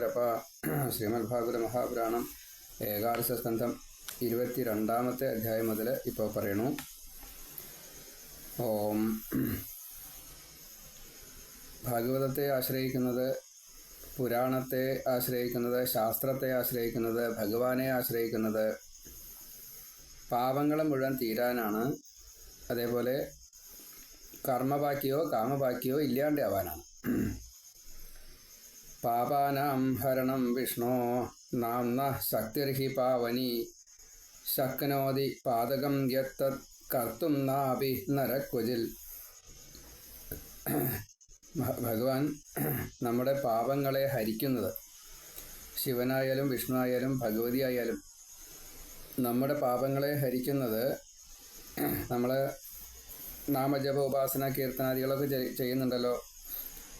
ഗുരുവായൂരപ്പ ശ്രീമദ് ഭാഗവത മഹാപുരാണം ഏകാദശ സ്കന്ധം ഇരുപത്തി രണ്ടാമത്തെ അധ്യായം മുതൽ ഇപ്പോൾ പറയണു. ഓം. ഭാഗവതത്തെ ആശ്രയിക്കുന്നത് പുരാണത്തെ ആശ്രയിക്കുന്നത് ശാസ്ത്രത്തെ ആശ്രയിക്കുന്നത് ഭഗവാനെ ആശ്രയിക്കുന്നത് പാപങ്ങളെ മുഴുവൻ തീരാനാണ്. അതേപോലെ കർമ്മബാക്കിയോ കാമബാക്കിയോ ഇല്ലാണ്ടാവാനാണ്. പാപാനാം ഹരണം വിഷ്ണോ. നാംന ശക്തിർഹി പാവനി. ശക്നോതി പാതകം യത്തത് കർത്തും നാഭി നരക്വജിൽ ഭഗവാൻ നമ്മുടെ പാപങ്ങളെ ഹരിക്കുന്നത്. ശിവനായാലും വിഷ്ണു ആയാലും ഭഗവതി ആയാലും നമ്മുടെ പാപങ്ങളെ ഹരിക്കുന്നത് നമ്മൾ നാമജപ ഉപാസന കീർത്തനാദികളൊക്കെ ചെയ്- ചെയ്യുന്നുണ്ടല്ലോ.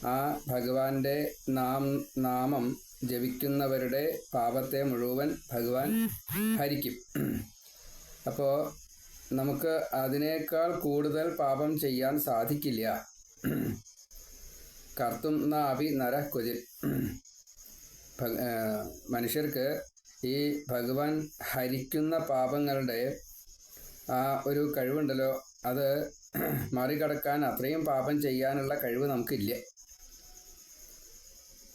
ആ ഭഗവാന്റെ നാം നാമം ജപിക്കുന്നവരുടെ പാപത്തെ മുഴുവൻ ഭഗവാൻ ഹരിക്കും. അപ്പോൾ നമുക്ക് അതിനേക്കാൾ കൂടുതൽ പാപം ചെയ്യാൻ സാധിക്കില്ല. കർത്തും നാവി നര കുതിൽ മനുഷ്യർക്ക് ഈ ഭഗവാൻ ഹരിക്കുന്ന പാപങ്ങളുടെ ആ ഒരു കഴിവുണ്ടല്ലോ അത് മറികടക്കാൻ അത്രയും പാപം ചെയ്യാനുള്ള കഴിവ് നമുക്കില്ല.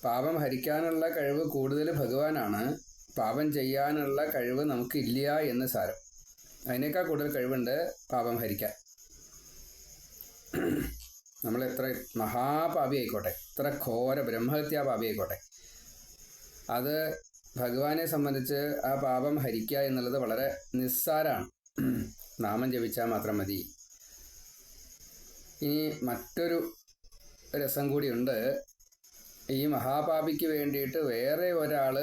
പാപം ഹരിക്കാനുള്ള കഴിവ് കൂടുതൽ ഭഗവാനാണ്. പാപം ചെയ്യാനുള്ള കഴിവ് നമുക്കില്ല എന്ന് സാരം. അതിനേക്കാൾ കൂടുതൽ കഴിവുണ്ട് പാപം ഹരിക്കാൻ. നമ്മൾ എത്ര മഹാപാപി ആയിക്കോട്ടെ. എത്ര ഘോര ബ്രഹ്മഹത്യാ പാപി ആയിക്കോട്ടെ. അത് ഭഗവാനെ സംബന്ധിച്ച് ആ പാപം ഹരിക്കുക എന്നുള്ളത് വളരെ നിസ്സാരമാണ് നാമം ജപിച്ചാൽ മാത്രം മതി. ഇനി മറ്റൊരു രസം കൂടിയുണ്ട് ഈ മഹാപാപിക്ക് വേണ്ടിയിട്ട് വേറെ ഒരാൾ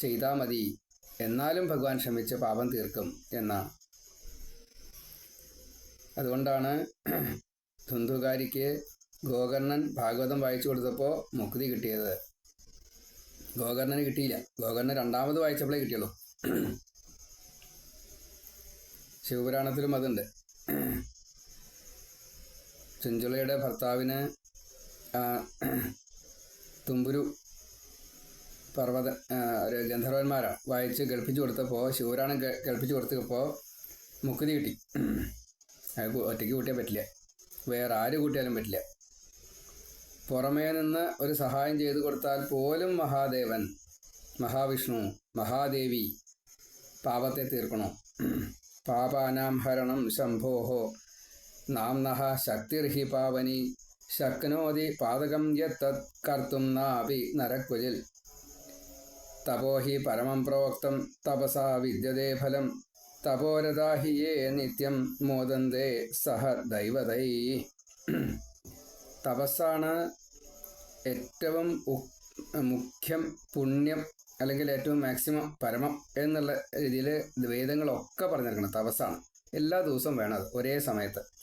ചെയ്താൽ മതി. എന്നാലും ഭഗവാൻ ക്ഷമിച്ച് പാപം തീർക്കും എന്നാണ് അതുകൊണ്ടാണ് ധുന്ധുകാരിക്ക് ഗോകർണൻ ഭാഗവതം വായിച്ചു കൊടുത്തപ്പോൾ മുക്തി കിട്ടിയത്. ഗോകർണന് കിട്ടിയില്ല. ഗോകർണൻ രണ്ടാമത് വായിച്ചപ്പോഴേ കിട്ടിയുള്ളൂ. ശിവപുരാണത്തിലും അതുണ്ട്. ചുഞ്ചുളയുടെ ഭർത്താവിന് തുമ്പുരു പർവത ഗന്ധർവന്മാരാണ് വായിച്ച് കേൾപ്പിച്ചു കൊടുത്തപ്പോൾ ശിവരാണ് കേൾപ്പിച്ചു കൊടുത്തപ്പോൾ മുക്കുതി കിട്ടി. അയാൾക്ക് ഒറ്റയ്ക്ക് കൂട്ടിയാൽ പറ്റില്ല. വേറെ ആര് കൂട്ടിയാലും പറ്റില്ല. പുറമേ നിന്ന് ഒരു സഹായം ചെയ്തു കൊടുത്താൽ പോലും മഹാദേവൻ മഹാവിഷ്ണു മഹാദേവി പാപത്തെ തീർക്കണോ? പാപാനാം ഹരണം ശംഭോഹോ നാംനഹ ശക്തിർഹി പാവനി ശക്നോതി പാതകം യത്തത് കർത്തും നാപി നരക്വജിൽ തപോ ഹി പരമം പ്രോക്തം തപസാ വിദ്യതേ ഫലം. തപോരഥാ നിത്യം മോദന്തേ സഹ ദൈവതൈ. തപസ്സാണ് ഏറ്റവും മുഖ്യം പുണ്യം അല്ലെങ്കിൽ ഏറ്റവും മാക്സിമം പരമം എന്നുള്ള രീതിയിൽ വേദങ്ങളൊക്കെ പറഞ്ഞിരിക്കണം. തപസ്സാണ്. എല്ലാ ദിവസവും വേണം അത്. ഒരേ സമയത്ത്.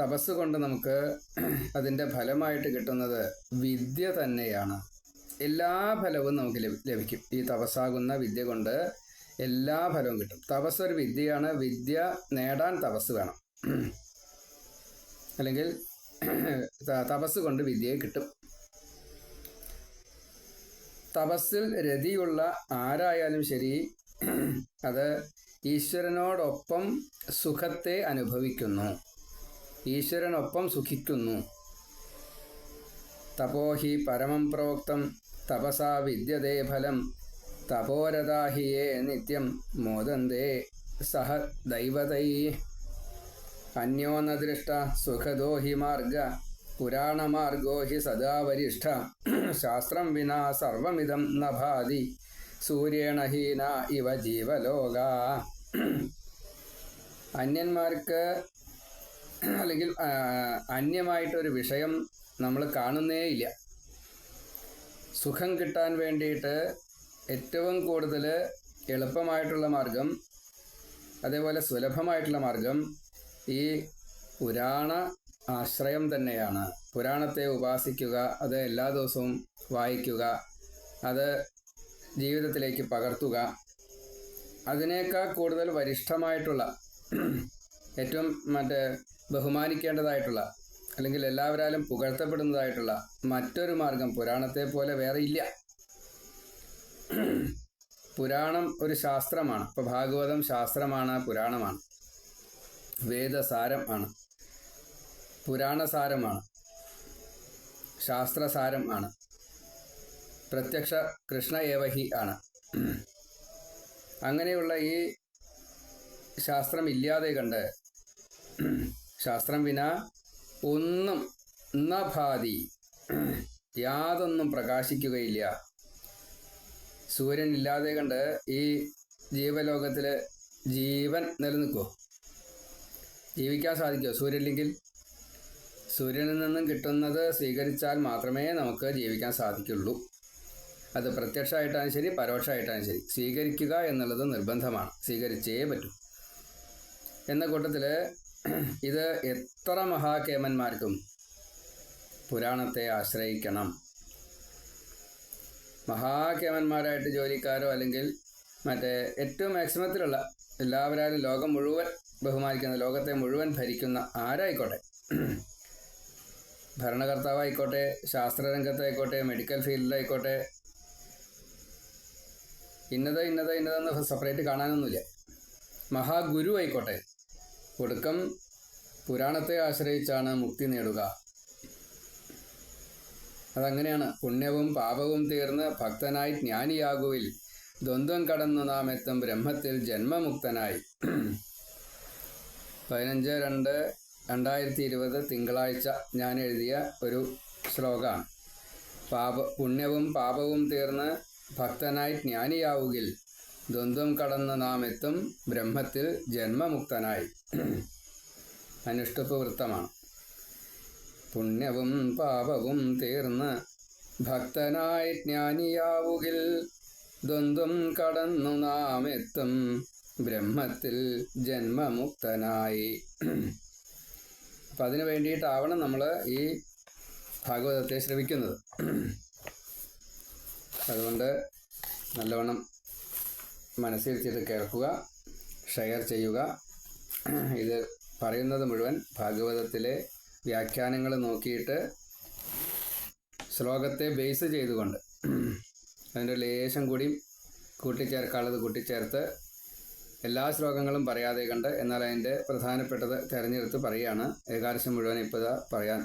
തപസ് കൊണ്ട് നമുക്ക് അതിന്റെ ഫലമായിട്ട് കിട്ടുന്നത് വിദ്യ തന്നെയാണ്. എല്ലാ ഫലവും നമുക്ക് ലഭിക്കും. ഈ തപസ്സാകുന്ന വിദ്യ കൊണ്ട് എല്ലാ ഫലവും കിട്ടും. തപസ് ഒരു വിദ്യയാണ്. വിദ്യ നേടാൻ തപസ് വേണം. അല്ലെങ്കിൽ തപസ് കൊണ്ട് വിദ്യയെ കിട്ടും. തപസ്സിൽ രതിയുള്ള ആരായാലും ശരി അത് ഈശ്വരനോടൊപ്പം സുഖത്തെ അനുഭവിക്കുന്നു. ഈശ്വരനൊപ്പം സുഖിക്കുന്നു. തപോഹി പരമം പ്രോക്തം തപസാ വിദ്യതേ ഫലം. തപോരതാഹിയേ നിത്യം മോദന്തേ സഹ ദൈവതൈ. അന്യോന്നദൃഷ്ട സുഖദോഹി മാർഗ പുരാണമാർഗോ ഹി സദാ വരിഷ്ഠ. ശാസ്ത്രം വിനാ സർവമിതം നഭാതി ഭാതി സൂര്യേണ ഹീന ഇവ ജീവലോക. അന്യന്മാർക്ക് അല്ലെങ്കിൽ അന്യമായിട്ടൊരു വിഷയം നമ്മൾ കാണുന്നേ ഇല്ല സുഖം കിട്ടാൻ വേണ്ടിയിട്ട് ഏറ്റവും കൂടുതൽ എളുപ്പമായിട്ടുള്ള മാർഗം അതേപോലെ സുലഭമായിട്ടുള്ള മാർഗം ഈ പുരാണ ആശ്രയം തന്നെയാണ്. പുരാണത്തെ ഉപാസിക്കുക അത് എല്ലാ ദിവസവും വായിക്കുക അത് ജീവിതത്തിലേക്ക് പകർത്തുക. അതിനേക്കാൾ കൂടുതൽ വരിഷ്ഠമായിട്ടുള്ള ഏറ്റവും മറ്റേ ബഹുമാനിക്കേണ്ടതായിട്ടുള്ള അല്ലെങ്കിൽ എല്ലാവരാലും പുകഴ്ത്തപ്പെടുന്നതായിട്ടുള്ള മറ്റൊരു മാർഗം പുരാണത്തെ പോലെ വേറെ ഇല്ല. പുരാണം ഒരു ശാസ്ത്രമാണ്. ഇപ്പോൾ ഭാഗവതം ശാസ്ത്രമാണ് പുരാണമാണ്. വേദസാരം ആണ്. പുരാണസാരമാണ്. ശാസ്ത്രസാരം ആണ്. പ്രത്യക്ഷ കൃഷ്ണ ഏവഹി ആണ്. അങ്ങനെയുള്ള ഈ ശാസ്ത്രം ഇല്ലാതെ കണ്ട് ശാസ്ത്രം വിന ഒന്നും ന ഭാതി യാതൊന്നും പ്രകാശിക്കുകയില്ല. സൂര്യൻ ഇല്ലാതെ കണ്ട് ഈ ജീവലോകത്തിൽ ജീവൻ നിലനിൽക്കുമോ ജീവിക്കാൻ സാധിക്കുമോ സൂര്യനില്ലെങ്കിൽ? സൂര്യനിൽ നിന്നും കിട്ടുന്നത് സ്വീകരിച്ചാൽ മാത്രമേ നമുക്ക് ജീവിക്കാൻ സാധിക്കുള്ളൂ. അത് പ്രത്യക്ഷമായിട്ടാണ് ശരി പരോക്ഷമായിട്ടാണ് ശരി. സ്വീകരിക്കുക എന്നുള്ളത് നിർബന്ധമാണ്. സ്വീകരിച്ചേ പറ്റൂ. എന്ന കൂട്ടത്തിൽ ഇത് എത്ര മഹാകേമന്മാർക്കും പുരാണത്തെ ആശ്രയിക്കണം. മഹാകേമന്മാരായിട്ട് ജോലിക്കാരോ അല്ലെങ്കിൽ മറ്റേ ഏറ്റവും മാക്സിമത്തിലുള്ള എല്ലാവരും ലോകം മുഴുവൻ ബഹുമാനിക്കുന്ന ലോകത്തെ മുഴുവൻ ഭരിക്കുന്ന ആരായിക്കോട്ടെ? ഭരണകർത്താവായിക്കോട്ടെ ശാസ്ത്രരംഗത്തായിക്കോട്ടെ മെഡിക്കൽ ഫീൽഡിലായിക്കോട്ടെ ഇന്നത് ഇന്നത് ഇന്നതെന്ന് സെപ്പറേറ്റ് കാണാനൊന്നുമില്ല. മഹാഗുരു ആയിക്കോട്ടെ ഒടുക്കം പുരാണത്തെ ആശ്രയിച്ചാണ് മുക്തി നേടുക. അതങ്ങനെയാണ്. പുണ്യവും പാപവും തീർന്ന് ഭക്തനായി ജ്ഞാനിയാകുവിൽ ദ്വന്ദ്വം കടന്നു നാം എത്തും ബ്രഹ്മത്തിൽ ജന്മമുക്തനായി. പതിനഞ്ച് രണ്ട് രണ്ടായിരത്തി ഇരുപത് തിങ്കളാഴ്ച ഞാൻ എഴുതിയ ഒരു ശ്ലോകമാണ് പാപ പുണ്യവും പാപവും തീർന്ന് ഭക്തനായി ജ്ഞാനിയാവുകിൽ ദ്വന്ദ്വം കടന്ന് നാം എത്തും ബ്രഹ്മത്തിൽ ജന്മമുക്തനായി. അനുഷ്ടുപ്പ് വൃത്തമാണ്. പുണ്യവും പാപവും തീർന്ന് ഭക്തനായി ജ്ഞാനിയാവുകിൽ ദ്വന്ദ്വം കടന്നു നാം എത്തും ബ്രഹ്മത്തിൽ ജന്മമുക്തനായി. അപ്പം അതിനു വേണ്ടിയിട്ടാവണം നമ്മൾ ഈ ഭാഗവതത്തെ ശ്രവിക്കുന്നത്. അതുകൊണ്ട് നല്ലവണ്ണം മനസ്സിൽ ചെയ്ത് കേൾക്കുക ഷെയർ ചെയ്യുക. ഇത് പറയുന്നത് മുഴുവൻ ഭാഗവതത്തിലെ വ്യാഖ്യാനങ്ങൾ നോക്കിയിട്ട് ശ്ലോകത്തെ ബേസ് ചെയ്തുകൊണ്ട് അതിന്റെ ലേശം കൂടി കൂട്ടിച്ചേർക്കാനുള്ളത് കൂട്ടിച്ചേർത്ത് എല്ലാ ശ്ലോകങ്ങളും പറയാതെ കണ്ട് എന്നാൽ അതിന്റെ പ്രധാനപ്പെട്ടത് തിരഞ്ഞെടുത്ത് പറയുകയാണ്. ഏകാദശം മുഴുവൻ ഇപ്പോൾ പറയാൻ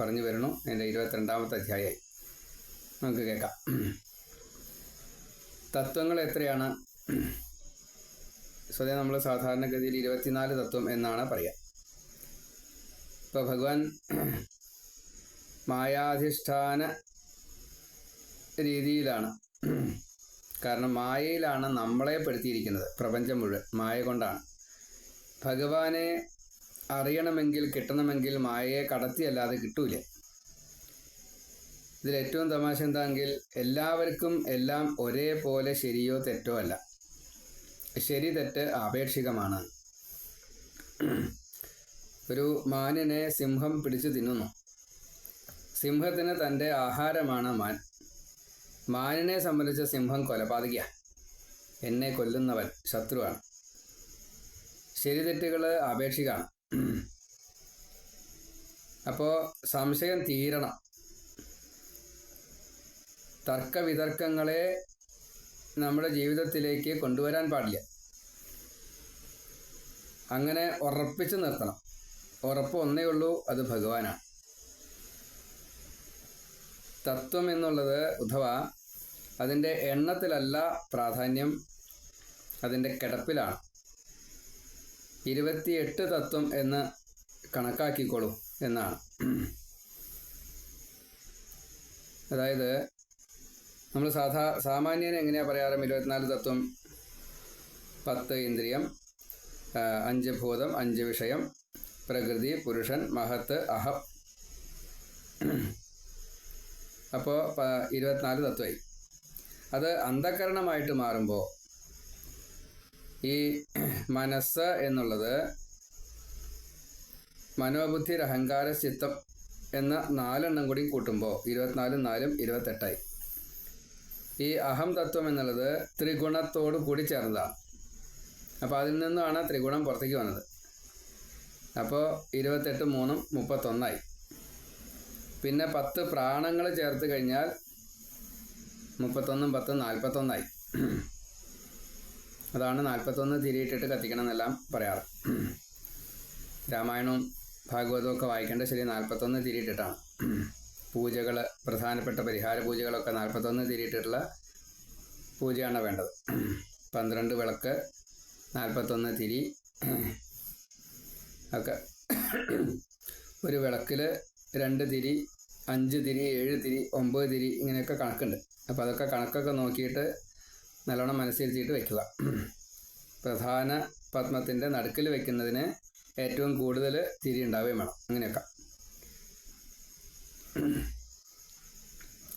പറഞ്ഞു വരണു എന്റെ ഇരുപത്തിരണ്ടാമത്തെ അധ്യായമായി. നമുക്ക് കേൾക്കാം. തത്വങ്ങൾ എത്രയാണ്? സ്വതേ നമ്മൾ സാധാരണഗതിയിൽ ഇരുപത്തിനാല് തത്വം എന്നാണ് പറയുക ഇപ്പോൾ ഭഗവാൻ മായാധിഷ്ഠാന രീതിയിലാണ്. കാരണം മായയിലാണ് നമ്മളെ പെടുത്തിയിരിക്കുന്നത് പ്രപഞ്ചം മുഴുവൻ മായ കൊണ്ടാണ്. ഭഗവാനെ അറിയണമെങ്കിൽ കിട്ടണമെങ്കിൽ മായയെ കടത്തിയല്ലാതെ കിട്ടൂല. ഇതിൽ ഏറ്റവും തമാശ എന്താണെങ്കിൽ എല്ലാവർക്കും എല്ലാം ഒരേപോലെ ശരിയോ തെറ്റോ അല്ല. ശരി തെറ്റ് ആപേക്ഷികമാണ്. ഒരു മാനിനെ സിംഹം പിടിച്ചു തിന്നുന്നു. സിംഹത്തിന് തന്റെ ആഹാരമാണ് മാൻ. മാനിനെ സംബന്ധിച്ച് സിംഹം കൊലപാതകിയ. എന്നെ കൊല്ലുന്നവൻ ശത്രുവാണ്. ശരി തെറ്റുകൾ ആപേക്ഷികമാണ്. അപ്പോൾ സംശയം തീരണം. തർക്കവിതർക്കങ്ങളെ നമ്മുടെ ജീവിതത്തിലേക്ക് കൊണ്ടുവരാൻ പാടില്ല. അങ്ങനെ ഉറപ്പിച്ചു നിർത്തണം. ഉറപ്പ് ഒന്നേ ഉള്ളൂ അത് ഭഗവാനാണ്. തത്വം എന്നുള്ളത് അഥവാ അതിന്റെ എണ്ണത്തിലല്ല പ്രാധാന്യം അതിന്റെ കിടപ്പിലാണ്. ഇരുപത്തിയെട്ട് തത്വം എന്ന് കണക്കാക്കിക്കോളൂ എന്നാണ്. അതായത് നമ്മൾ സാധാ സാമാന്യന എങ്ങനെയാണ് പറയാറ്? ഇരുപത്തിനാല് തത്വം പത്ത് ഇന്ദ്രിയം അഞ്ച് ഭൂതം അഞ്ച് വിഷയം പ്രകൃതി പുരുഷൻ മഹത്ത് അഹം. അപ്പോൾ ഇരുപത്തിനാല് തത്വമായി. അത് അന്ധകരണമായിട്ട് മാറുമ്പോൾ ഈ മനസ്സ് എന്നുള്ളത് മനോബുദ്ധി അഹങ്കാര ചിത്തം എന്ന നാലെണ്ണം കൂടി കൂട്ടുമ്പോൾ ഇരുപത്തിനാലും നാലും ഇരുപത്തെട്ടായി. ഈ അഹം തത്വം എന്നുള്ളത് ത്രിഗുണത്തോട് കൂടി ചേർന്നതാണ് അപ്പോൾ അതിൽ നിന്നാണ് ത്രിഗുണം പുറത്തേക്ക് വന്നത്. അപ്പോൾ ഇരുപത്തെട്ട് മൂന്നും മുപ്പത്തൊന്നായി. പിന്നെ പത്ത് പ്രാണങ്ങൾ ചേർത്ത് കഴിഞ്ഞാൽ മുപ്പത്തൊന്നും പത്തും നാൽപ്പത്തൊന്നായി അതാണ് നാൽപ്പത്തൊന്ന് തിരിയിട്ടിട്ട് കത്തിക്കണം എന്നെല്ലാം പറയാറ്. രാമായണവും ഭാഗവതവും ഒക്കെ വായിക്കേണ്ട ശരി നാൽപ്പത്തൊന്ന് തിരിയിട്ടിട്ടാണ്. പൂജകൾ പ്രധാനപ്പെട്ട പരിഹാര പൂജകളൊക്കെ നാൽപ്പത്തൊന്ന് തിരിയിട്ടിട്ടുള്ള പൂജയാണ് വേണ്ടത്. പന്ത്രണ്ട് വിളക്ക് നാൽപ്പത്തൊന്ന് തിരി ഒക്കെ. ഒരു വിളക്കിൽ രണ്ട് തിരി അഞ്ച് തിരി ഏഴ് തിരി ഒമ്പത് തിരി ഇങ്ങനെയൊക്കെ കണക്കുണ്ട്. അപ്പോൾ അതൊക്കെ കണക്കൊക്കെ നോക്കിയിട്ട് നല്ലോണം മനസ്സിരുത്തിയിട്ട് വയ്ക്കുക പ്രധാന പത്മത്തിന്റെ നടുക്കിൽ വയ്ക്കുന്നതിന് ഏറ്റവും കൂടുതൽ തിരി ഉണ്ടാവുകയും വേണം. അങ്ങനെയൊക്കെ.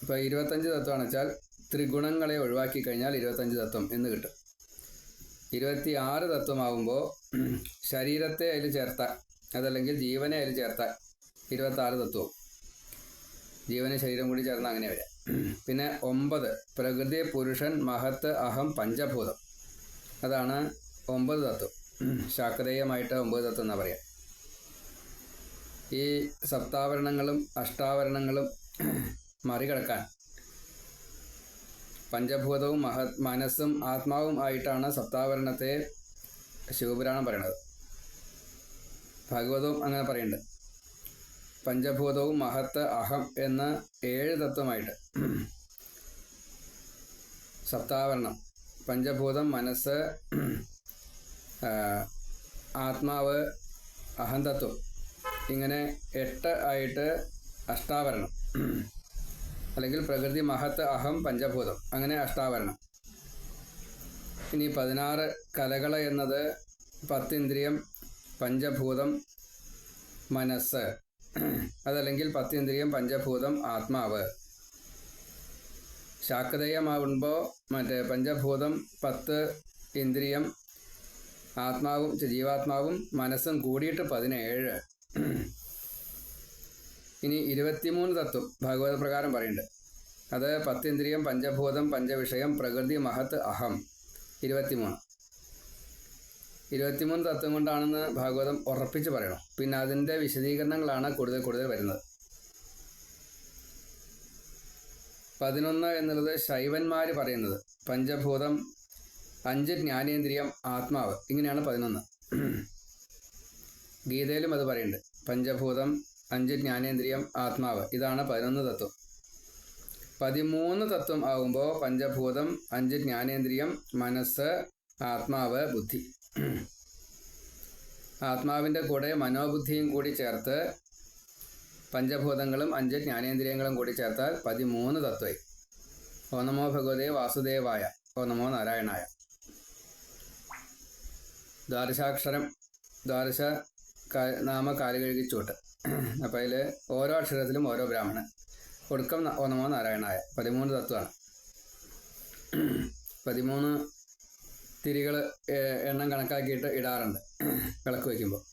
ഇപ്പോൾ ഇരുപത്തഞ്ച് തത്വമാണ്. വെച്ചാൽ ത്രിഗുണങ്ങളെ ഒഴിവാക്കി കഴിഞ്ഞാൽ ഇരുപത്തഞ്ച് തത്വം എന്ന് കിട്ടും. ഇരുപത്തി ആറ് തത്വമാകുമ്പോൾ ശരീരത്തെ അതിൽ ചേർത്താൽ അതല്ലെങ്കിൽ ജീവനെ അതിൽ ചേർത്താൽ ഇരുപത്താറ് തത്വവും. ജീവന് ശരീരം കൂടി ചേർന്ന് അങ്ങനെ വരാം. പിന്നെ ഒമ്പത് പ്രകൃതി പുരുഷൻ മഹത്ത് അഹം പഞ്ചഭൂതം. അതാണ് ഒമ്പത് തത്വം. ശാക്തേയമായിട്ട് ഒമ്പത് തത്വം എന്നാ പറയാം. ഈ സപ്താവരണങ്ങളും അഷ്ടാവരണങ്ങളും മറികടക്കാൻ പഞ്ചഭൂതവും മഹ മനസ്സും ആത്മാവും ആയിട്ടാണ് സപ്താവരണത്തെ ശിവപുരാണം പറയുന്നത് ഭഗവതവും അങ്ങനെ പറയുന്നുണ്ട് പഞ്ചഭൂതവും മഹത്ത് അഹം എന്ന ഏഴ് തത്വമായിട്ട്. സപ്താവരണം. പഞ്ചഭൂതം മനസ്സ് ആത്മാവ് അഹന്തത്വം ഇങ്ങനെ എട്ട് ആയിട്ട് അഷ്ടാവരണം. അല്ലെങ്കിൽ പ്രകൃതി മഹത്ത് അഹം പഞ്ചഭൂതം. അങ്ങനെ അഷ്ടാവരണം. ഇനി പതിനാറ് കലകൾ എന്നത് പത്തിന്ദ്രിയം പഞ്ചഭൂതം മനസ്സ്. അതല്ലെങ്കിൽ പത്തിന്ദ്രിയം പഞ്ചഭൂതം ആത്മാവ്. ശാക്തേയമാവുമ്പോൾ മറ്റേ പഞ്ചഭൂതം പത്ത് ഇന്ദ്രിയം ആത്മാവും ജീവാത്മാവും മനസ്സും കൂടിയിട്ട് പതിനേഴ്. ഇനി ഇരുപത്തിമൂന്ന് തത്വം ഭാഗവത പ്രകാരം പറയുന്നുണ്ട്. അത് പത്തിന്ദ്രിയം പഞ്ചഭൂതം പഞ്ചവിഷയം പ്രകൃതി മഹത്ത് അഹം. ഇരുപത്തിമൂന്ന്. ഇരുപത്തിമൂന്ന് തത്വം കൊണ്ടാണെന്ന് ഭാഗവതം ഉറപ്പിച്ച് പറയണം. പിന്നെ അതിന്റെ വിശദീകരണങ്ങളാണ് കൂടുതൽ കൂടുതൽ വരുന്നത്. പതിനൊന്ന് എന്നുള്ളത് ശൈവന്മാർ പറയുന്നത്. പഞ്ചഭൂതം അഞ്ച് ജ്ഞാനേന്ദ്രിയം ആത്മാവ്. ഇങ്ങനെയാണ് പതിനൊന്ന്. ഗീതയിലും അത് പറയുന്നുണ്ട്. പഞ്ചഭൂതം അഞ്ച് ജ്ഞാനേന്ദ്രിയം ആത്മാവ്. ഇതാണ് പതിനൊന്ന് തത്വം. പതിമൂന്ന് തത്വം ആകുമ്പോൾ പഞ്ചഭൂതം അഞ്ച് ജ്ഞാനേന്ദ്രിയം മനസ്സ് ആത്മാവ് ബുദ്ധി. ആത്മാവിന്റെ കൂടെ മനോബുദ്ധിയും കൂടി ചേർത്ത് പഞ്ചഭൂതങ്ങളും അഞ്ച് ജ്ഞാനേന്ദ്രിയങ്ങളും കൂടി ചേർത്താൽ പതിമൂന്ന് തത്വമായി ഓ നമോ ഭഗവതേ വാസുദേവായ ഓ നമോ നാരായണായ. ദ്വാദശാക്ഷരം ദ്വാദശ നാമ കാലുകഴുകി ചൂട്ട് അപ്പോൾ അതിൽ ഓരോ അക്ഷരത്തിലും ഓരോ ബ്രാഹ്മണൻ. ഒടുക്കം ഒന്നമോ നാരായണായ പതിമൂന്ന് തത്വമാണ് പതിമൂന്ന് തിരികൾ എണ്ണം കണക്കാക്കിയിട്ട് ഇടാറുണ്ട്. വിളക്ക് വയ്ക്കുമ്പോൾ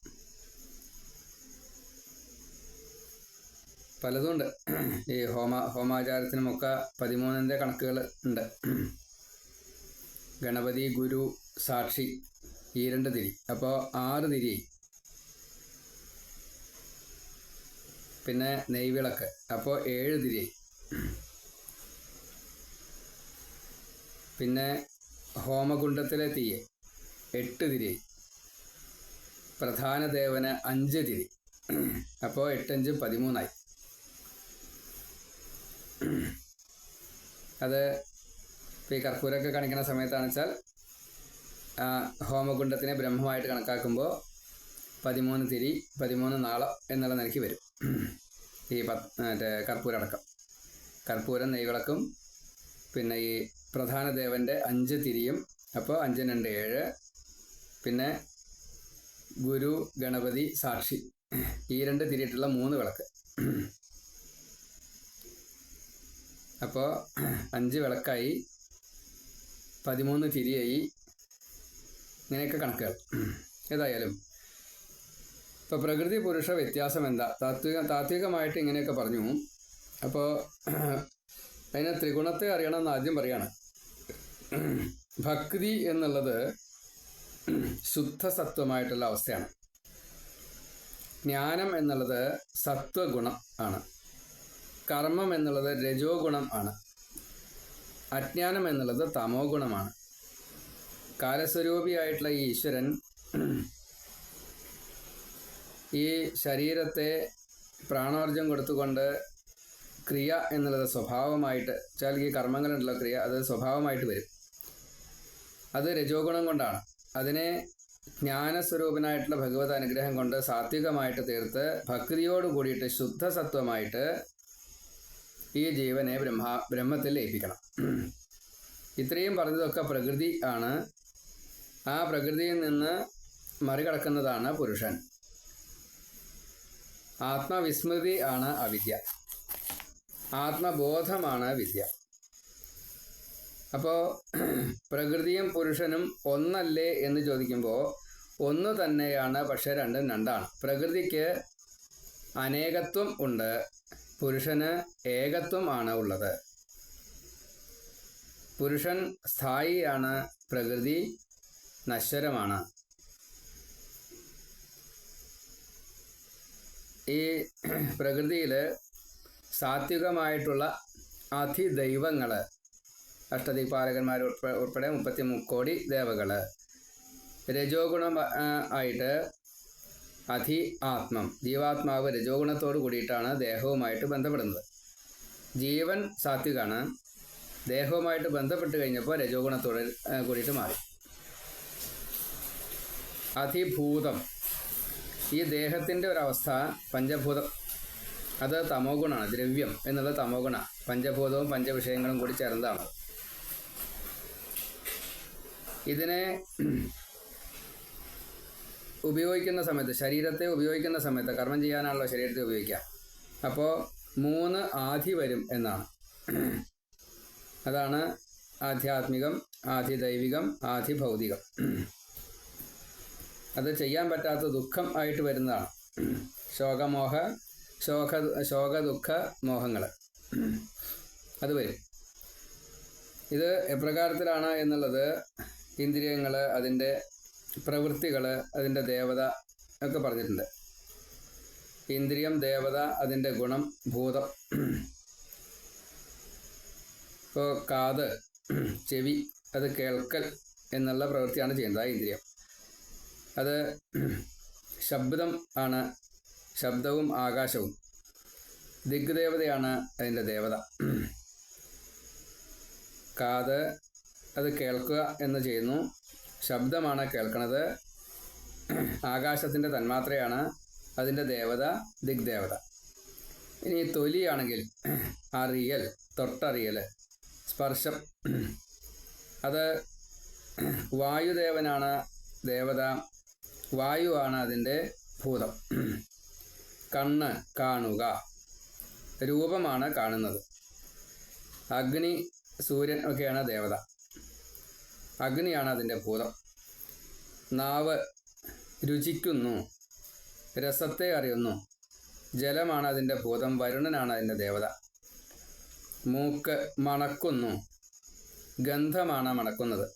പലതുണ്ട്. ഈ ഹോമ ഹോമാചാരത്തിനുമൊക്കെ പതിമൂന്നിന്റെ കണക്കുകൾ ഉണ്ട്. ഗണപതി ഗുരു സാക്ഷി ഈ രണ്ട് തിരി. അപ്പോൾ ആറ് തിരി പിന്നെ നെയ്വിളക്ക് അപ്പോൾ ഏഴ് തിരി. പിന്നെ ഹോമകുണ്ടത്തിലെ തീയ് എട്ട് തിരി. പ്രധാന ദേവന് അഞ്ച് തിരി. അപ്പോൾ എട്ടഞ്ച് പതിമൂന്നായി. അത് ഈ കർപ്പൂരമൊക്കെ കാണിക്കുന്ന സമയത്താണെന്ന് വെച്ചാൽ ഹോമകുണ്ടത്തിനെ ബ്രഹ്മമായിട്ട് കണക്കാക്കുമ്പോൾ പതിമൂന്ന് തിരി പതിമൂന്ന് നാളം എന്നുള്ള നിലയ്ക്ക് വരും. ഈ പത്ത് മറ്റേ കർപ്പൂരടക്കം. കർപ്പൂരം നെയ്വിളക്കും പിന്നെ ഈ പ്രധാന ദേവന്റെ അഞ്ച് തിരിയും അപ്പോൾ അഞ്ച് രണ്ട് ഏഴ് പിന്നെ ഗുരു ഗണപതി സാക്ഷി. ഈ രണ്ട് തിരിയിട്ടുള്ള മൂന്ന് വിളക്ക്. അപ്പോൾ അഞ്ച് വിളക്കായി പതിമൂന്ന് തിരിയായി. ഇങ്ങനെയൊക്കെ കണക്കുകൾ. ഏതായാലും ഇപ്പോൾ പ്രകൃതി പുരുഷ വ്യത്യാസം എന്താ? താത്വിക താത്വികമായിട്ട് ഇങ്ങനെയൊക്കെ പറഞ്ഞു. അപ്പോൾ അതിനെ ത്രിഗുണത്തെ അറിയണം എന്ന് ആദ്യം പറയാണ്. ഭക്തി എന്നുള്ളത് ശുദ്ധ സത്വമായിട്ടുള്ള അവസ്ഥയാണ്. ജ്ഞാനം എന്നുള്ളത് സത്വഗുണം ആണ്. കർമ്മം എന്നുള്ളത് രജോ ഗുണം ആണ്. അജ്ഞാനം എന്നുള്ളത് തമോ ഗുണമാണ് കാലസ്വരൂപിയായിട്ടുള്ള ഈശ്വരൻ ഈ ശരീരത്തെ പ്രാണോർജം കൊടുത്തുകൊണ്ട് ക്രിയ എന്നുള്ളത് സ്വഭാവമായിട്ട് വെച്ചാൽ ഈ കർമ്മങ്ങളുണ്ടല്ലോ ക്രിയ അത് സ്വഭാവമായിട്ട് വരും. അത് രജോ ഗുണം കൊണ്ടാണ്. അതിനെ ജ്ഞാനസ്വരൂപനായിട്ടുള്ള ഭഗവത് അനുഗ്രഹം കൊണ്ട് സാത്വികമായിട്ട് തീർത്ത് ഭക്തിയോട് കൂടിയിട്ട് ശുദ്ധസത്വമായിട്ട് ഈ ജീവനെ ബ്രഹ്മ ബ്രഹ്മത്തിൽ ലയിപ്പിക്കണം. ഇത്രയും പറഞ്ഞതൊക്കെ പ്രകൃതി ആണ്. ആ പ്രകൃതിയിൽ നിന്ന് മറികടക്കുന്നതാണ് പുരുഷൻ. ആത്മവിസ്മൃതി ആണ് അവിദ്യ. ആത്മബോധമാണ് വിദ്യ. അപ്പോൾ പ്രകൃതിയും പുരുഷനും ഒന്നല്ലേ എന്ന് ചോദിക്കുമ്പോൾ ഒന്ന് തന്നെയാണ് പക്ഷെ രണ്ടും രണ്ടാണ്. പ്രകൃതിക്ക് അനേകത്വം ഉണ്ട് പുരുഷന് ഏകത്വം ആണ് ഉള്ളത്. പുരുഷൻ സ്ഥായിയാണ് പ്രകൃതി നശ്വരമാണ്. ഈ പ്രകൃതിയിൽ സാത്വികമായിട്ടുള്ള അതിദൈവങ്ങൾ അഷ്ടദിക്പാലകന്മാർ ഉൾപ്പെടെ മുപ്പത്തി മുക്കോടി ദേവകൾ രജോ ഗുണം ആയിട്ട് അധി ആത്മം ജീവാത്മാവ് രജോ ഗുണത്തോട് കൂടിയിട്ടാണ് ദേഹവുമായിട്ട് ബന്ധപ്പെടുന്നത്. ജീവൻ സാത്വികാണ് ദേഹവുമായിട്ട് ബന്ധപ്പെട്ട് കഴിഞ്ഞപ്പോൾ രജോ ഗുണത്തോട് കൂടിയിട്ട് മാറി. അധിഭൂതം ഈ ദേഹത്തിന്റെ ഒരവസ്ഥ പഞ്ചഭൂതം അത് തമോ ഗുണമാണ് ദ്രവ്യം എന്നുള്ളത് തമോ ഗുണ പഞ്ചഭൂതവും പഞ്ചവിഷയങ്ങളും കൂടി ചേർന്നതാണ്. ഇതിനെ ഉപയോഗിക്കുന്ന സമയത്ത് ശരീരത്തെ ഉപയോഗിക്കുന്ന സമയത്ത് കർമ്മം ചെയ്യാനാണല്ലോ ശരീരത്തെ ഉപയോഗിക്കുക. അപ്പോൾ മൂന്ന് ആധി വരും എന്നാണ്. അതാണ് ആധ്യാത്മികം ആധിദൈവികം ആധിഭൗതികം. അത് ചെയ്യാൻ പറ്റാത്ത ദുഃഖം ആയിട്ട് വരുന്നതാണ്. ശോകമോഹ ശോക ശോക ദുഃഖ മോഹങ്ങൾ അത് വരും. ഇത് എപ്രകാരത്തിലാണ് എന്നുള്ളത് ഇന്ദ്രിയങ്ങൾ അതിന്റെ പ്രവൃത്തികൾ അതിന്റെ ദേവത ഒക്കെ പറഞ്ഞിട്ടുണ്ട്. ഇന്ദ്രിയം ദേവത അതിന്റെ ഗുണം ഭൂതം. ഇപ്പോൾ കാത് ചെവി അത് കേൾക്കൽ എന്നുള്ള പ്രവൃത്തിയാണ് ചെയ്യുന്നത് ആ ഇന്ദ്രിയം. അത് ശബ്ദം ആണ് ശബ്ദവും ആകാശവും. ദിഗ്ദേവതയാണ് അതിന്റെ ദേവത. കാത് അത് കേൾക്കുക എന്ന് ചെയ്യുന്നു. ശബ്ദമാണ് കേൾക്കുന്നത് ആകാശത്തിന്റെ തന്മാത്രയാണ് അതിന്റെ ദേവത ദിഗ്ദേവത. ഇനി തൊലിയാണെങ്കിൽ അറിയൽ തൊട്ടറിയൽ സ്പർശം. അത് വായുദേവനാണ് ദേവത. വായുവാണ് അതിന്റെ ഭൂതം. കണ്ണ് കാണുക. രൂപമാണ് കാണുന്നത്. അഗ്നി സൂര്യൻ ഒക്കെയാണ് ദേവത. അഗ്നിയാണ് അതിന്റെ ഭൂതം. നാവ് രുചിക്കുന്നു. രസത്തെ അറിയുന്നു. ജലമാണ് അതിന്റെ ഭൂതം. വരുണനാണ് അതിന്റെ ദേവത. മൂക്ക് മണക്കുന്നു. ഗന്ധമാണ് മണക്കുന്നത്.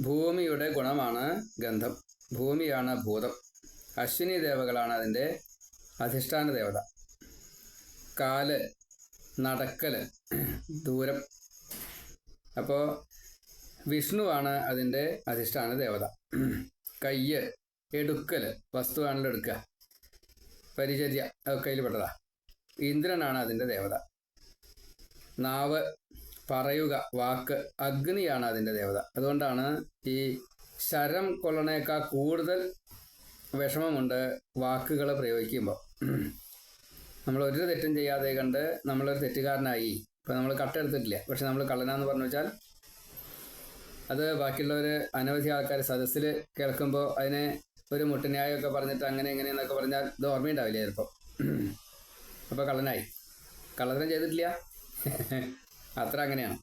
ഭൂമിയുടെ ഗുണമാണ് ഗന്ധം. ഭൂമിയാണ് ഭൂതം. അശ്വിനി ദേവകളാണ് അതിന്റെ അധിഷ്ഠാന ദേവത കാൽ നടക്കൽ ദൂരം. അപ്പോൾ വിഷ്ണുവാണ് അതിന്റെ അധിഷ്ഠാന ദേവത കയ്യ് എടുക്കൽ വസ്തുവാണല്ലോ എടുക്കുക പരിചര്യ കയ്യിൽ പെട്ടതാ ഇന്ദ്രനാണ് അതിന്റെ ദേവത. നാവ് പറയുക വാക്ക് അഗ്നിയാണ് അതിന്റെ ദേവത. അതുകൊണ്ടാണ് ഈ ശരം കൊള്ളണേക്കാൾ കൂടുതൽ വിഷമമുണ്ട് വാക്കുകൾ പ്രയോഗിക്കുമ്പോൾ നമ്മൾ ഒരു തെറ്റും ചെയ്യാതെ കണ്ട് നമ്മളൊരു തെറ്റുകാരനായി. ഇപ്പം നമ്മൾ കട്ടെടുത്തിട്ടില്ല പക്ഷെ നമ്മൾ കള്ളനാന്ന് പറഞ്ഞു വെച്ചാൽ അത് ബാക്കിയുള്ളവർ അനവധി ആൾക്കാർ സദസ്സിൽ കേൾക്കുമ്പോൾ അതിനെ ഒരു മുട്ടന്യായമൊക്കെ പറഞ്ഞിട്ട് അങ്ങനെ ഇങ്ങനെ എന്നൊക്കെ പറഞ്ഞാൽ ഇത് ഓർമ്മയുണ്ടാവില്ല ചിലപ്പോൾ അപ്പോൾ കള്ളനായി. കള്ളത്തരം ചെയ്തിട്ടില്ല. അത്ര അങ്ങനെയാണ്.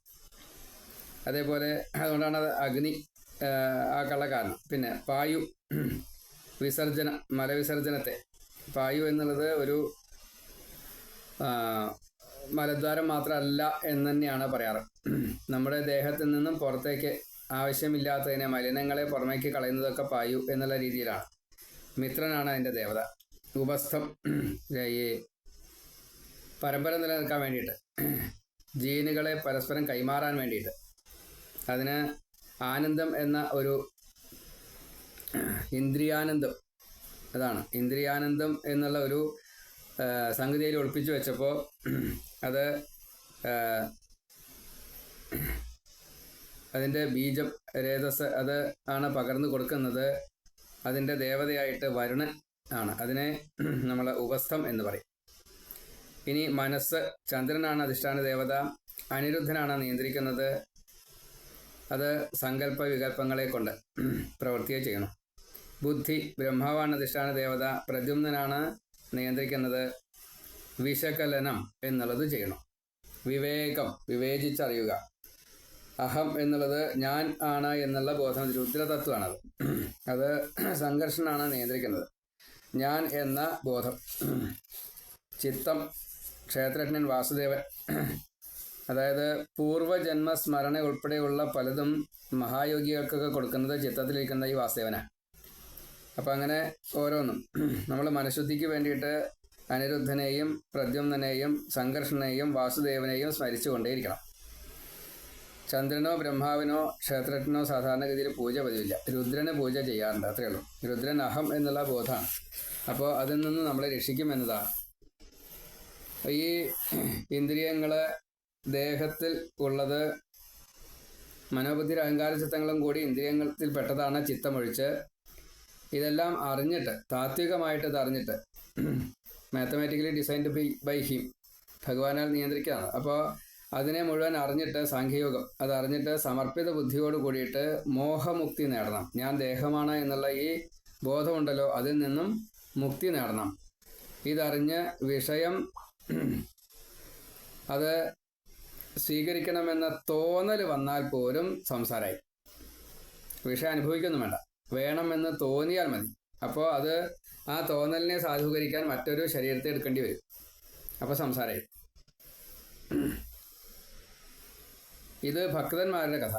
അതേപോലെ അതുകൊണ്ടാണ് അത് അഗ്നി ആ, കള്ളക്കാരണം പിന്നെ പായു വിസർജന മലവിസർജനത്തെ. പായു എന്നുള്ളത് ഒരു മലദ്വാരം മാത്രമല്ല എന്ന് തന്നെയാണ് പറയാറ്. നമ്മുടെ ദേഹത്തിൽ നിന്നും പുറത്തേക്ക് ആവശ്യമില്ലാത്തതിനെ മലിനങ്ങളെ പുറമേക്ക് കളയുന്നതൊക്കെ പായു എന്നുള്ള രീതിയിലാണ്. മിത്രനാണ് അതിന്റെ ദേവത. ഉപസ്ഥം ഈ പരമ്പര നിലനിൽക്കാൻ വേണ്ടിയിട്ട്. ജീനുകളെ പരസ്പരം കൈമാറാൻ വേണ്ടിയിട്ട്. അതിന് ആനന്ദം എന്ന ഒരു ഇന്ദ്രിയാനന്ദം. അതാണ്. ഇന്ദ്രിയാനന്ദം എന്നുള്ള ഒരു സംഗതിയിൽ ഒളിപ്പിച്ചു വെച്ചപ്പോൾ അത് അതിന്റെ ബീജം രേതസ് അത് ആണ് പകർന്നു കൊടുക്കുന്നത്. അതിന്റെ ദേവതയായിട്ട് വരുണൻ ആണ്. അതിനെ നമ്മൾ ഉപസ്ഥം എന്ന് പറയും. ഇനി മനസ്സ് ചന്ദ്രനാണ് അധിഷ്ഠാന ദേവത. അനിരുദ്ധനാണ് നിയന്ത്രിക്കുന്നത്. അത് സങ്കല്പ വികല്പങ്ങളെ കൊണ്ട് പ്രവൃത്തിയെ ചെയ്യണം. ബുദ്ധി ബ്രഹ്മാവാണ് അധിഷ്ഠാന ദേവത പ്രദ്യുമ്നനാണ് നിയന്ത്രിക്കുന്നത് വിശകലനം എന്നുള്ളത് ചെയ്യണം. വിവേകം വിവേചിച്ചറിയുക. അഹം എന്നുള്ളത് ഞാൻ ആണ് എന്നുള്ള ബോധം രുദ്രതത്വമാണത്. അത് സംഘർഷനാണ് നിയന്ത്രിക്കുന്നത്. ഞാൻ എന്ന ബോധം. ചിത്തം ക്ഷേത്രജ്ഞൻ വാസുദേവൻ അതായത് പൂർവജന്മ സ്മരണ ഉൾപ്പെടെയുള്ള പലതും മഹായോഗികൾക്കൊക്കെ കൊടുക്കുന്നത് ചിത്രത്തിലിരിക്കുന്ന ഈ വാസുദേവന. അപ്പം അങ്ങനെ ഓരോന്നും. നമ്മൾ മനഃശുദ്ധിക്ക് വേണ്ടിയിട്ട് അനിരുദ്ധനെയും പ്രദ്യുമ്നെയും സംഘർഷനെയും വാസുദേവനെയും സ്മരിച്ചുകൊണ്ടേയിരിക്കണം. ചന്ദ്രനോ ബ്രഹ്മാവിനോ ക്ഷേത്രജ്ഞനോ സാധാരണഗതിയിൽ പൂജ പതിവില്ല. രുദ്രന് പൂജ ചെയ്യാറുണ്ട് അത്രയേ ഉള്ളൂ. രുദ്രൻ അഹം എന്നുള്ള ബോധമാണ്. അപ്പോൾ അതിൽ നിന്ന് നമ്മളെ രക്ഷിക്കും എന്നതാണ്. ഈ ഇന്ദ്രിയങ്ങൾ ദേഹത്തിൽ ഉള്ളത് മനോബുദ്ധി അഹങ്കാര ചിത്തങ്ങളും കൂടി ഇന്ദ്രിയങ്ങളിൽ പെട്ടതാണ് ചിത്തമൊഴിച്ച് ഇതെല്ലാം അറിഞ്ഞിട്ട് താത്വികമായിട്ട് ഇത് അറിഞ്ഞിട്ട് mathematically designed by by him ഭഗവാനാൽ നിയന്ത്രിക്കുകയാണ്. അപ്പോൾ അതിനെ മുഴുവൻ അറിഞ്ഞിട്ട് സാഖ്യയോഗം അത് അറിഞ്ഞിട്ട് സമർപ്പിത ബുദ്ധിയോട് കൂടിയിട്ട് മോഹമുക്തി നേടണം. ഞാൻ ദേഹമാണ് എന്നുള്ള ഈ ബോധമുണ്ടല്ലോ അതിൽ നിന്നും മുക്തി നേടണം. ഇതറിഞ്ഞ് വിഷയം അത് സ്വീകരിക്കണമെന്ന തോന്നൽ വന്നാൽ പോലും സംസാരമായി വിഷയം അനുഭവിക്കൊന്നും വേണ്ട. വേണമെന്ന് തോന്നിയാൽ മതി. അപ്പോൾ അത് ആ തോന്നലിനെ സാധൂകരിക്കാൻ മറ്റൊരു ശരീരത്തെ എടുക്കേണ്ടി വരും. അപ്പോൾ സംസാരമായി ഇത് ഭക്തന്മാരുടെ കഥ.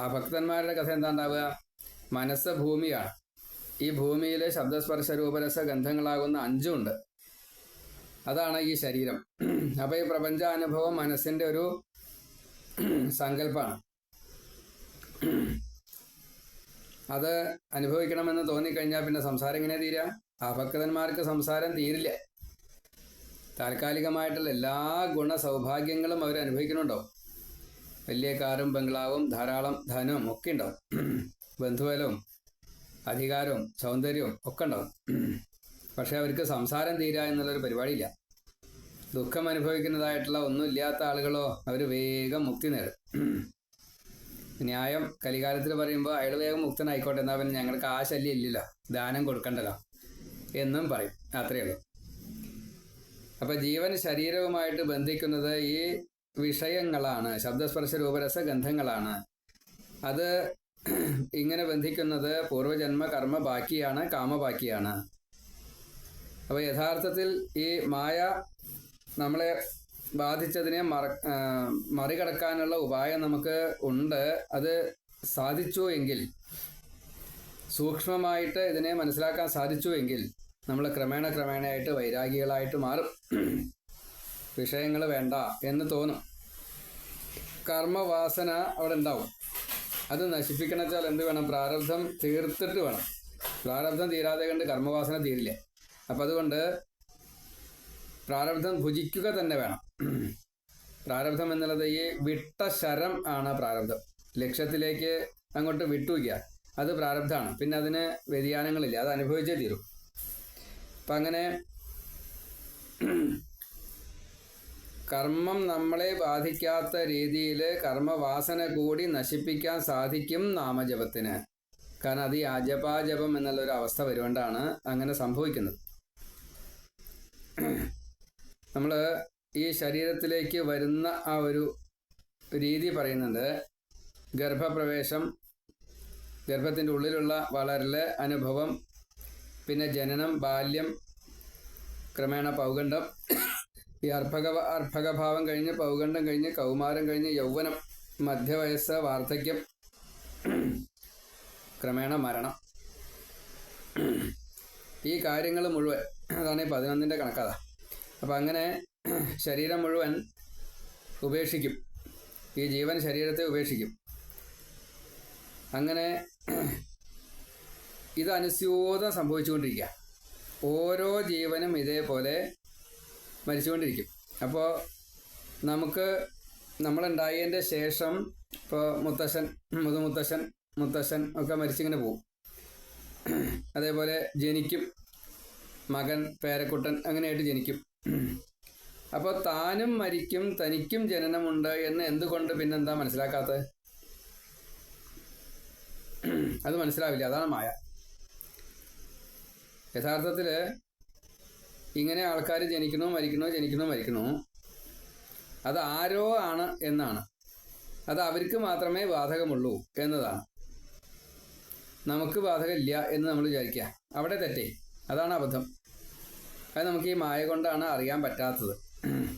ആ ഭക്തന്മാരുടെ കഥ എന്താ ഉണ്ടാവുക? മനസ്സ് ഭൂമിയാണ്. ഈ ഭൂമിയിൽ ശബ്ദസ്പർശ രൂപരസ ഗന്ധങ്ങളാകുന്ന അഞ്ചുണ്ട് അതാണ് ഈ ശരീരം. അപ്പോൾ ഈ പ്രപഞ്ചാനുഭവം മനസ്സിന്റെ ഒരു സങ്കല്പമാണ്. അത് അനുഭവിക്കണമെന്ന് തോന്നിക്കഴിഞ്ഞാൽ പിന്നെ സംസാരം എങ്ങനെ തീരാ? അഭക്തന്മാർക്ക് സംസാരം തീരില്ല. താൽക്കാലികമായിട്ടുള്ള എല്ലാ ഗുണ സൗഭാഗ്യങ്ങളും അവർ അനുഭവിക്കുന്നുണ്ടോ വലിയ കാറും ബംഗ്ലാവും ധാരാളം ധനവും ഒക്കെ ഉണ്ടാവും. ബന്ധുബലവും അധികാരവും സൗന്ദര്യവും ഒക്കെ ഉണ്ടാവും. പക്ഷെ അവർക്ക് സംസാരം തീരുക എന്നുള്ളൊരു പരിപാടിയില്ല. ദുഃഖം അനുഭവിക്കുന്നതായിട്ടുള്ള ഒന്നുമില്ലാത്ത ആളുകളോ അവർ വേഗം മുക്തി നേടും. ന്യായം കലികാലത്തിൽ പറയുമ്പോൾ അയാൾ വേഗം മുക്തനായിക്കോട്ടെ എന്നാൽ പിന്നെ ഞങ്ങൾക്ക് ആ ശല്യം ഇല്ലല്ലോ ദാനം കൊടുക്കണ്ടല്ലോ എന്നും പറയും. അത്രയേ ഉള്ളൂ. അപ്പൊ ജീവൻ ശരീരവുമായിട്ട് ബന്ധിക്കുന്നത് ഈ വിഷയങ്ങളാണ് ശബ്ദസ്പർശ രൂപരസ ഗന്ധങ്ങളാണ്. അത് ഇങ്ങനെ ബന്ധിക്കുന്നത് പൂർവജന്മ കർമ്മ ബാക്കിയാണ് കാമ ബാക്കിയാണ് അപ്പോൾ യഥാർത്ഥത്തിൽ ഈ മായ നമ്മളെ ബാധിച്ചതിനെ മറ മറികടക്കാനുള്ള ഉപായം നമുക്ക് ഉണ്ട്. അത് സാധിച്ചു എങ്കിൽ സൂക്ഷ്മമായിട്ട് ഇതിനെ മനസ്സിലാക്കാൻ സാധിച്ചു എങ്കിൽ നമ്മൾ ക്രമേണ ക്രമേണയായിട്ട് വൈരാഗികളായിട്ട് മാറും. വിഷയങ്ങൾ വേണ്ട എന്ന് തോന്നും. കർമ്മവാസന അവിടെ ഉണ്ടാവും. അത് നശിപ്പിക്കണം വെച്ചാൽ എന്ത് വേണം? പ്രാരബ്ധം തീർത്തിട്ട് വേണം. പ്രാരബ്ധം തീരാതെ കണ്ട് കർമ്മവാസന തീരില്ല? അപ്പം അതുകൊണ്ട് പ്രാരബ്ധം ഭുജിക്കുക തന്നെ വേണം. പ്രാരബ്ധം എന്നുള്ളത് ഈ വിട്ട ശരം ആണ് പ്രാരബ്ധം. ലക്ഷ്യത്തിലേക്ക് അങ്ങോട്ട് വിട്ടുവയ്ക്കുക. അത് പ്രാരബ്ധമാണ്. പിന്നെ അതിന് വ്യതിയാനങ്ങളില്ല. അത് അനുഭവിച്ചേ തീരും. അപ്പം അങ്ങനെ കർമ്മം നമ്മളെ ബാധിക്കാത്ത രീതിയിൽ കർമ്മവാസന കൂടി നശിപ്പിക്കാൻ സാധിക്കും നാമജപത്തിന്. കാരണം അത് ഈ അജപാജപം എന്നുള്ളൊരു അവസ്ഥ വരുകൊണ്ടാണ് അങ്ങനെ സംഭവിക്കുന്നത്. നമ്മൾ ഈ ശരീരത്തിലേക്ക് വരുന്ന ആ ഒരു രീതി പറയുന്നുണ്ട്. ഗർഭപ്രവേശം ഗർഭത്തിന്റെ ഉള്ളിലുള്ള വളരൽ അനുഭവം പിന്നെ ജനനം ബാല്യം ക്രമേണ പൗഗണ്ഡം ഈ അർഭക അർഭകഭാവം കഴിഞ്ഞ് പൗഗണ്ഡം കഴിഞ്ഞ് കൗമാരം കഴിഞ്ഞ് യൗവനം മധ്യവയസ്സ് വാർദ്ധക്യം ക്രമേണ മരണം. ഈ കാര്യങ്ങൾ മുഴുവൻ അതാണ് ഈ പതിനൊന്നിന്റെ കണക്കഥ. അപ്പം അങ്ങനെ ശരീരം മുഴുവൻ ഉപേക്ഷിക്കും. ഈ ജീവൻ ശരീരത്തെ ഉപേക്ഷിക്കും. അങ്ങനെ ഇത് അനുസ്യൂതം സംഭവിച്ചുകൊണ്ടിരിക്കുക. ഓരോ ജീവനും ഇതേപോലെ മരിച്ചുകൊണ്ടിരിക്കും. അപ്പോൾ നമുക്ക് നമ്മളുണ്ടായതിന്റെ ശേഷം ഇപ്പോൾ മുത്തശ്ശൻ മുതുമുത്തശ്ശൻ മുത്തശ്ശൻ ഒക്കെ മരിച്ചിങ്ങനെ പോകും. അതേപോലെ ജനിക്കും. മകൻ പേരക്കുട്ടൻ അങ്ങനെയായിട്ട് ജനിക്കും. അപ്പോൾ താനും മരിക്കും തനിക്കും ജനനമുണ്ട് എന്ന് എന്തുകൊണ്ട് പിന്നെന്താ മനസ്സിലാക്കാത്തത്? അത് മനസ്സിലാവില്ല. അതാണ് മായ. യഥാർത്ഥത്തിൽ ഇങ്ങനെ ആൾക്കാർ ജനിക്കണോ മരിക്കണോ ജനിക്കണോ മരിക്കണോ അത് ആരോ ആണ് എന്നാണ്. അത് അവർക്ക് മാത്രമേ ബാധകമുള്ളൂ എന്നതാണ്. നമുക്ക് ബാധകമില്ല എന്ന് നമ്മൾ വിചാരിക്കുക. അവിടെ തെറ്റേ. അതാണ് അബദ്ധം. അത് നമുക്ക് ഈ മായ കൊണ്ടാണ് അറിയാൻ പറ്റാത്തത്.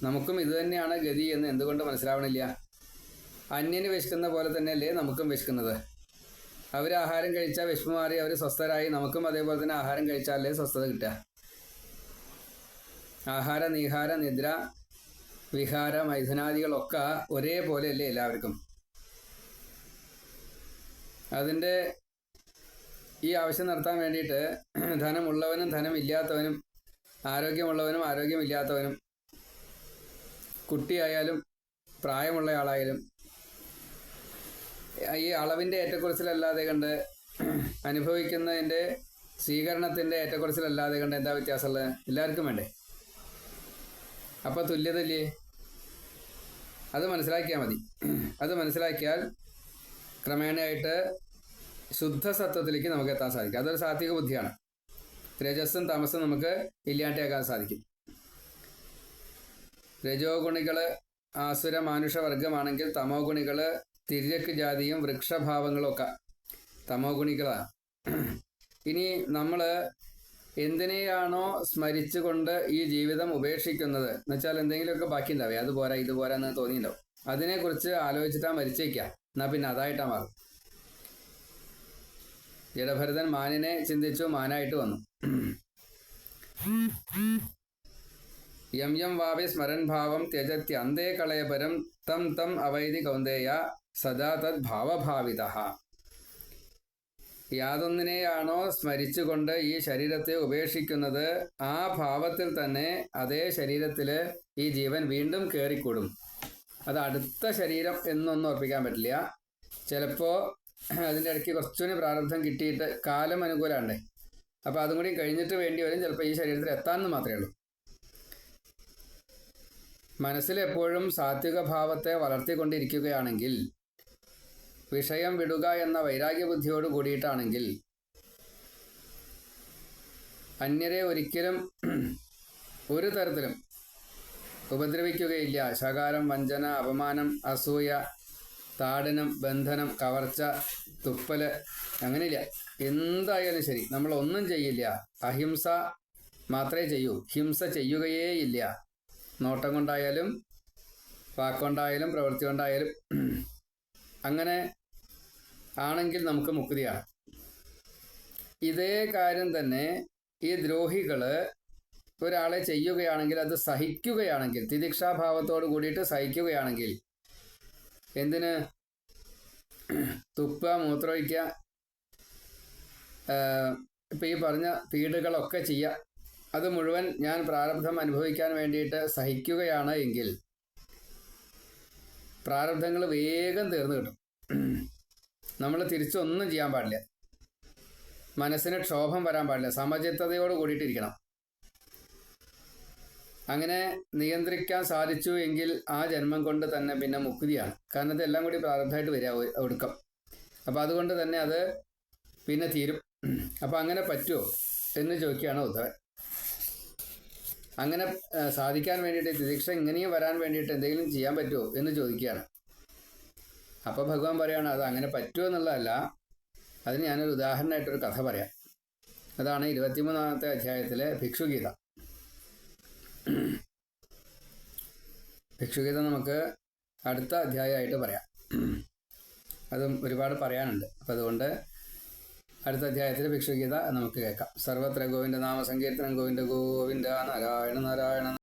നമുക്കും ഇത് തന്നെയാണ് ഗതി എന്ന് എന്തുകൊണ്ട് മനസ്സിലാവണില്ല? അന്യന് വിശക്കുന്ന പോലെ തന്നെയല്ലേ നമുക്കും വിശക്കുന്നത്? അവർ ആഹാരം കഴിച്ചാൽ വിശപ്പ് മാറി അവർ സ്വസ്ഥരായി. നമുക്കും അതേപോലെ തന്നെ ആഹാരം കഴിച്ചാലേ സ്വസ്ഥത കിട്ടുക. ആഹാര നിഹാര നിദ്ര വിഹാര മൈഥുനാദികളൊക്കെ ഒരേപോലെയല്ലേ എല്ലാവർക്കും? അതിന്റെ ഈ ആവശ്യം നടത്താൻ വേണ്ടിയിട്ട് ധനമുള്ളവനും ധനമില്ലാത്തവനും ആരോഗ്യമുള്ളവനും ആരോഗ്യമില്ലാത്തവനും കുട്ടിയായാലും പ്രായമുള്ളയാളായാലും ഈ അളവിന്റെ ഏറ്റക്കുറച്ചിലല്ലാതെ കണ്ട് അനുഭവിക്കുന്നതിന്റെ സ്വീകരണത്തിന്റെ ഏറ്റക്കുറച്ചിലല്ലാതെ കണ്ട് എന്താ വ്യത്യാസമുള്ളത്? എല്ലാവർക്കും വേണ്ടേ? അപ്പോൾ തുല്യതല്ലേ അത് മനസ്സിലാക്കിയാൽ മതി. അത് മനസ്സിലാക്കിയാൽ ക്രമേണയായിട്ട് ശുദ്ധ സത്വത്തിലേക്ക് നമുക്ക് എത്താൻ സാധിക്കും. അതൊരു സാത്വിക ബുദ്ധിയാണ്. രജസ്സും തമസും നമുക്ക് ഇല്ലാണ്ടാക്കാൻ സാധിക്കും. രജോ ഗുണികൾ ആസുര മാനുഷ വർഗമാണെങ്കിൽ തമോ ഗുണികൾ തിര്യക്ക് ജാതിയും വൃക്ഷഭാവങ്ങളും ഒക്കെ തമോ ഗുണികളാണ് ഇനി നമ്മൾ എന്തിനെയാണോ സ്മരിച്ചുകൊണ്ട് ഈ ജീവിതം ഉപേക്ഷിക്കുന്നത്? എന്ന് വെച്ചാൽ എന്തെങ്കിലുമൊക്കെ ബാക്കി ഉണ്ടാവേ അത് പോരാ ഇത് പോരാ എന്ന് തോന്നിയിട്ടുണ്ടാവും. അതിനെക്കുറിച്ച് ആലോചിച്ചിട്ടാ മരിച്ചേക്കാം എന്നാ പിന്നെ അതായിട്ടാ മാറും. ജഡഭരതൻ മാനിനെ ചിന്തിച്ചു മാനായിട്ട് വന്നു. യം യം വാവി സ്മരൻ ഭാവം ത്യജത്യന്തേ കളയപരം തം തം അവൈതി കൗന്ദേയ സദാ തദ് ഭാവഭാവിത യാതൊന്നിനെയാണോ സ്മരിച്ചുകൊണ്ട് ഈ ശരീരത്തെ ഉപേക്ഷിക്കുന്നത്? ആ ഭാവത്തിൽ തന്നെ അതേ ശരീരത്തിൽ ഈ ജീവൻ വീണ്ടും കയറിക്കൂടും അത് അടുത്ത ശരീരം എന്നൊന്നും ഉറപ്പിക്കാൻ പറ്റില്ല. ചിലപ്പോൾ അതിന്റെ ഇടയ്ക്ക് കുറച്ചുകൂടി പ്രാരബ്ധം കിട്ടിയിട്ട് കാലം അനുകൂലമുണ്ടേ അപ്പോൾ അതും കൂടി കഴിഞ്ഞിട്ട് വേണ്ടി വരും. ചിലപ്പോൾ ഈ ശരീരത്തിൽ എത്താമെന്ന് മാത്രമേ ഉള്ളൂ. മനസ്സിൽ എപ്പോഴും സാത്വിക ഭാവത്തെ വളർത്തിക്കൊണ്ടിരിക്കുകയാണെങ്കിൽ വിഷയം വിടുക എന്ന വൈരാഗ്യ ബുദ്ധിയോട് കൂടിയിട്ടാണെങ്കിൽ അന്യരെ ഒരിക്കലും ഒരു തരത്തിലും ഉപദ്രവിക്കുകയില്ല. ശകാരം വഞ്ചന അപമാനം അസൂയ താടനം ബന്ധനം കവർച്ച തുപ്പൽ അങ്ങനെയില്ല. എന്തായാലും ശരി. നമ്മൾ ഒന്നും ചെയ്യില്ല. അഹിംസ മാത്രമേ ചെയ്യൂ. ഹിംസ ചെയ്യുകയേ ഇല്ല നോട്ടം കൊണ്ടായാലും വാക്കുകൊണ്ടായാലും പ്രവൃത്തി കൊണ്ടായാലും അങ്ങനെ ആണെങ്കിൽ നമുക്ക് മുക്തിയാണ്. ഇതേ കാര്യം തന്നെ ഈ ദ്രോഹികൾ ഒരാളെ ചെയ്യുകയാണെങ്കിൽ അത് സഹിക്കുകയാണെങ്കിൽ തിദിക്ഷാഭാവത്തോട് കൂടിയിട്ട് സഹിക്കുകയാണെങ്കിൽ എന്തിന്? തുപ്പ മൂത്രമൊഴിക്കുക ഇപ്പം ഈ പറഞ്ഞ പീഡുകളൊക്കെ ചെയ്യുക അത് മുഴുവൻ ഞാൻ പ്രാരബ്ധം അനുഭവിക്കാൻ വേണ്ടിയിട്ട് സഹിക്കുകയാണ് എങ്കിൽ പ്രാരബ്ധങ്ങൾ വേഗം തീർന്നു കിട്ടും. നമ്മൾ തിരിച്ചൊന്നും ചെയ്യാൻ പാടില്ല. മനസ്സിന് ക്ഷോഭം വരാൻ പാടില്ല. സമചിത്തതയോട് കൂടിയിട്ടിരിക്കണം. അങ്ങനെ നിയന്ത്രിക്കാൻ സാധിച്ചു എങ്കിൽ ആ ജന്മം കൊണ്ട് തന്നെ പിന്നെ മുക്തിയാണ്. കാരണം ഇതെല്ലാം കൂടി പ്രാരബ്ധമായിട്ട് വരിക ഒടുക്കം. അപ്പോൾ അതുകൊണ്ട് തന്നെ അത് പിന്നെ തീരും. അപ്പോൾ അങ്ങനെ പറ്റുമോ എന്ന് ചോദിക്കുകയാണ് ഉദ്ധവൻ അങ്ങനെ സാധിക്കാൻ വേണ്ടിയിട്ട് തിദീക്ഷ ഇങ്ങനെയും വരാൻ വേണ്ടിയിട്ട് എന്തെങ്കിലും ചെയ്യാൻ പറ്റുമോ എന്ന് ചോദിക്കുകയാണ്. അപ്പോൾ ഭഗവാൻ പറയുകയാണ് അത് അങ്ങനെ പറ്റുമോ എന്നുള്ളതല്ല. അതിന് ഞാനൊരു ഉദാഹരണമായിട്ടൊരു കഥ പറയാം. അതാണ് ഇരുപത്തിമൂന്നാമത്തെ അധ്യായത്തിലെ ഭിക്ഷുഗീത. ഭിക്ഷുഗീത നമുക്ക് അടുത്ത അധ്യായമായിട്ട് പറയാം. അതും ഒരുപാട് പറയാനുണ്ട്. അപ്പം അതുകൊണ്ട് അടുത്ത അധ്യായത്തിൽ ഭിക്ഷുഗീത നമുക്ക് കേൾക്കാം. സർവത്ര ഗോവിന്ദ നാമസങ്കീർത്തനം. ഗോവിന്ദ ഗോവിന്ദ നാരായണ നാരായണ